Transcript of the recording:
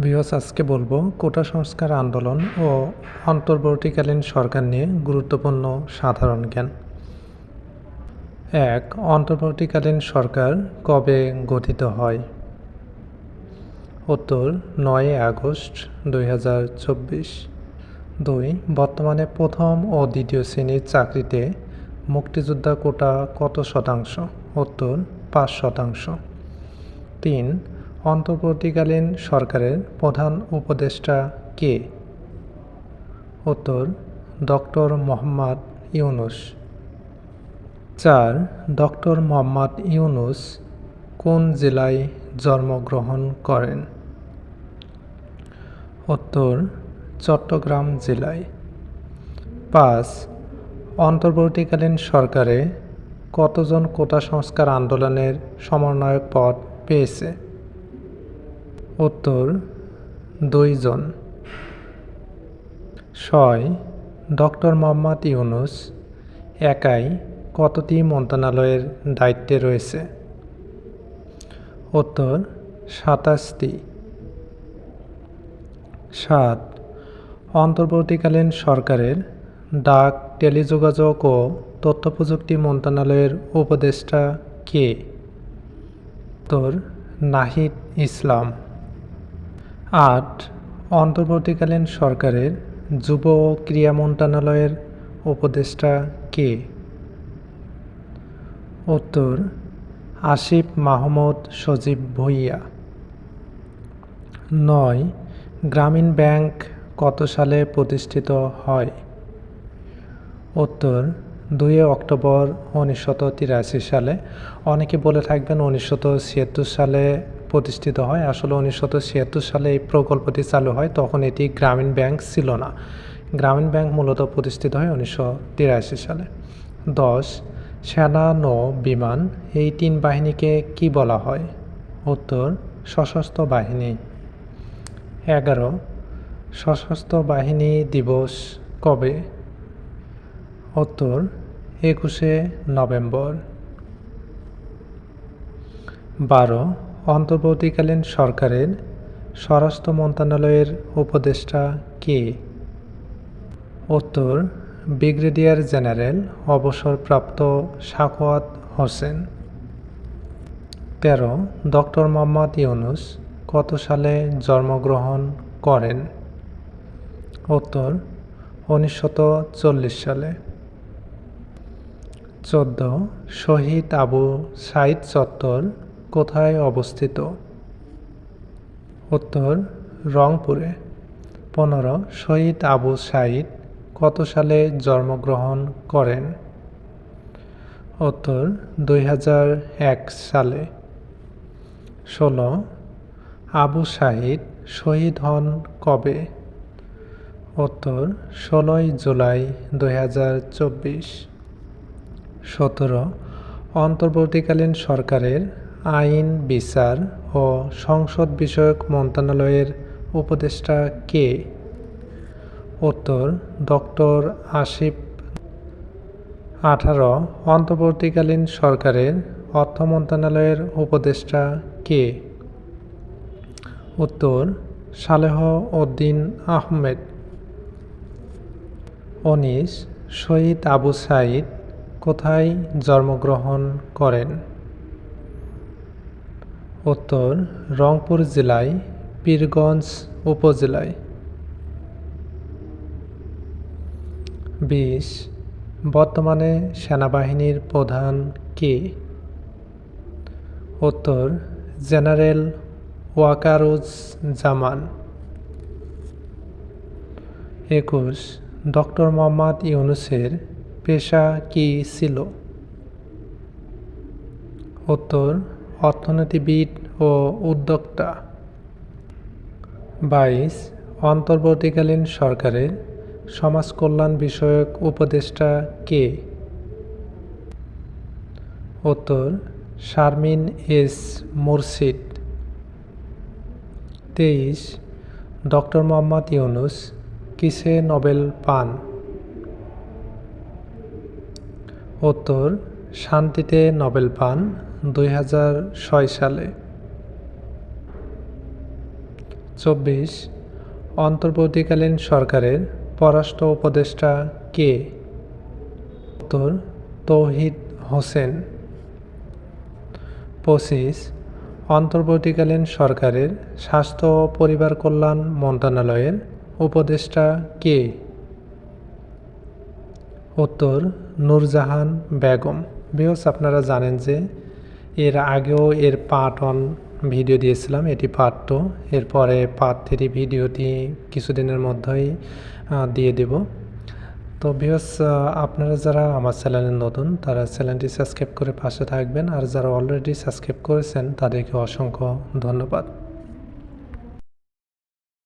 ভিওস আজকে বলব কোটা সংস্কার আন্দোলন ও অন্তর্বর্তীকালীন সরকার নিয়ে গুরুত্বপূর্ণ সাধারণ জ্ঞান। এক, অন্তর্বর্তীকালীন সরকার কবে গঠিত হয়? উত্তর নয় আগস্ট দুই হাজার চব্বিশ। দুই, বর্তমানে প্রথম ও দ্বিতীয় শ্রেণির চাকরিতে মুক্তিযোদ্ধা কোটা কত শতাংশ? উত্তর, পাঁচ শতাংশ। তিন অন্তর্বর্তীকালীন সরকারের প্রধান উপদেষ্টা কে? উত্তর, ডক্টর মোহাম্মদ ইউনুস। চার, ডক্টর মোহাম্মদ ইউনুস কোন জেলায় জন্মগ্রহণ করেন? উত্তর, চট্টগ্রাম জেলায়। পাঁচ, অন্তর্বর্তীকালীন সরকারে কতজন কোটা সংস্কার আন্দোলনের সমন্বয়ক পদ পেয়েছে? উত্তর, দুইজন। ছয়, ডক্টর মোহাম্মদ ইউনুস, একাই কতটি মন্ত্রণালয়ের দায়িত্বে রয়েছে? উত্তর, সাতাশটি। সাত, অন্তর্বর্তীকালীন সরকারের ডাক, টেলিযোগাযোগ ও তথ্য প্রযুক্তি মন্ত্রণালয়ের উপদেষ্টা কে? উত্তর, নাহিদ ইসলাম। আট, অন্তর্বর্তীকালীন সরকারের যুব ও ক্রীড়া মন্ত্রণালয়ের উপদেষ্টা কে? উত্তর, আসিফ মাহমুদ সজীব ভুইয়া। নয়, গ্রামীণ ব্যাংক কত সালে প্রতিষ্ঠিত হয়? উত্তর, দুই অক্টোবর উনিশশত তিরাশি সালে। অনেকে বলে থাকবেন ছিয়াত্তর সালে প্রতিষ্ঠিত হয়। আসলে উনিশশো ছিয়াত্তর সালে এই প্রকল্পটি চালু হয়, তখন এটি গ্রামীণ ব্যাংক ছিল না। গ্রামীণ ব্যাংক মূলত প্রতিষ্ঠিত হয় উনিশশো তিরাশি সালে। দশ, সেনা নৌ বিমান, এই তিন বাহিনীকে কি বলা হয়? উত্তর, সশস্ত্র বাহিনী। এগারো, সশস্ত্র বাহিনী দিবস কবে? উত্তর, একুশে নভেম্বর। বারো অন্তর্বর্তীকালীন সরকারের স্বরাষ্ট্র মন্ত্রণালয়ের উপদেষ্টা কে? উত্তর, ব্রিগেডিয়ার জেনারেল অবসরপ্রাপ্ত সাখওয়াত হোসেন। তেরো, ডক্টর মোহাম্মদ ইউনুস কত সালে জন্মগ্রহণ করেন? উত্তর চল্লিশ সালে। চোদ্দ, শহীদ আবু সাইদ চত্বর কোথায় অবস্থিত? উত্তর, রংপুরে। পনেরো, শহীদ আবু সাইদ কত সালে জন্মগ্রহণ করেন? উত্তর, দুই সালে। ষোলো, আবু সাইদ শহীদ হন কবে? উত্তর, ষোলোই জুলাই দুই হাজার চব্বিশ। সতেরো, অন্তর্বর্তীকালীন সরকারের আইন, বিচার ও সংসদ বিষয়ক মন্ত্রণালয়ের উপদেষ্টা কে? উত্তর, ডক্টর আসিফ আঠারো, অন্তর্বর্তীকালীন সরকারের অর্থ মন্ত্রণালয়ের উপদেষ্টা কে? উত্তর, সালেহ উদ্দিন আহমেদ। উনিশ, শহীদ আবু সাইদ কোথায় জন্মগ্রহণ করেন? উত্তর রংপুর জেলায়, পীরগঞ্জ উপজেলায়। বিশ, বর্তমানে সেনাবাহিনীর প্রধান কে? উত্তর, জেনারেল ওয়াকারুজ জামান। একুশ, ডক্টর মোহাম্মদ ইউনুসের পেশা কি ছিল? উত্তর অর্থনীতিবিদ ও উদ্যোক্তা। বাইশ, অন্তর্বর্তীকালীন সরকারের সমাজ কল্যাণ বিষয়ক উপদেষ্টা কে? উত্তর, শারমিন এস মুর্শিদ। তেইশ, ডক্টর মোহাম্মদ ইউনুস কিসে নোবেল পান? উত্তর, শান্তিতে নোবেল পান। দুই হাজার ছয় সালে। চব্বিশ, অন্তর্বর্তীকালীন সরকারের পররাষ্ট্র উপদেষ্টা কে? উত্তর, তৌহিদ হোসেন। পঁচিশ, অন্তর্বর্তীকালীন সরকারের স্বাস্থ্য ও পরিবার কল্যাণ মন্ত্রণালয়ের উপদেষ্টা কে? উত্তর, নূরজাহান বেগম। বিকজ আপনারা জানেন যে এর আগেও এর পার্ট ওয়ান ভিডিও দিয়েছিলাম, এটি পার্ট টু এরপরে পার্ট থ্রি ভিডিওটি কিছুদিনের মধ্যেই দিয়ে দেব। তো ভিউস আপনারা যারা আমার চ্যানেলে নতুন, তারা চ্যানেলটি সাবস্ক্রাইব করে পাশে থাকবেন। আর যারা অলরেডি সাবস্ক্রাইব করেছেন, তাদেরকে অসংখ্য ধন্যবাদ।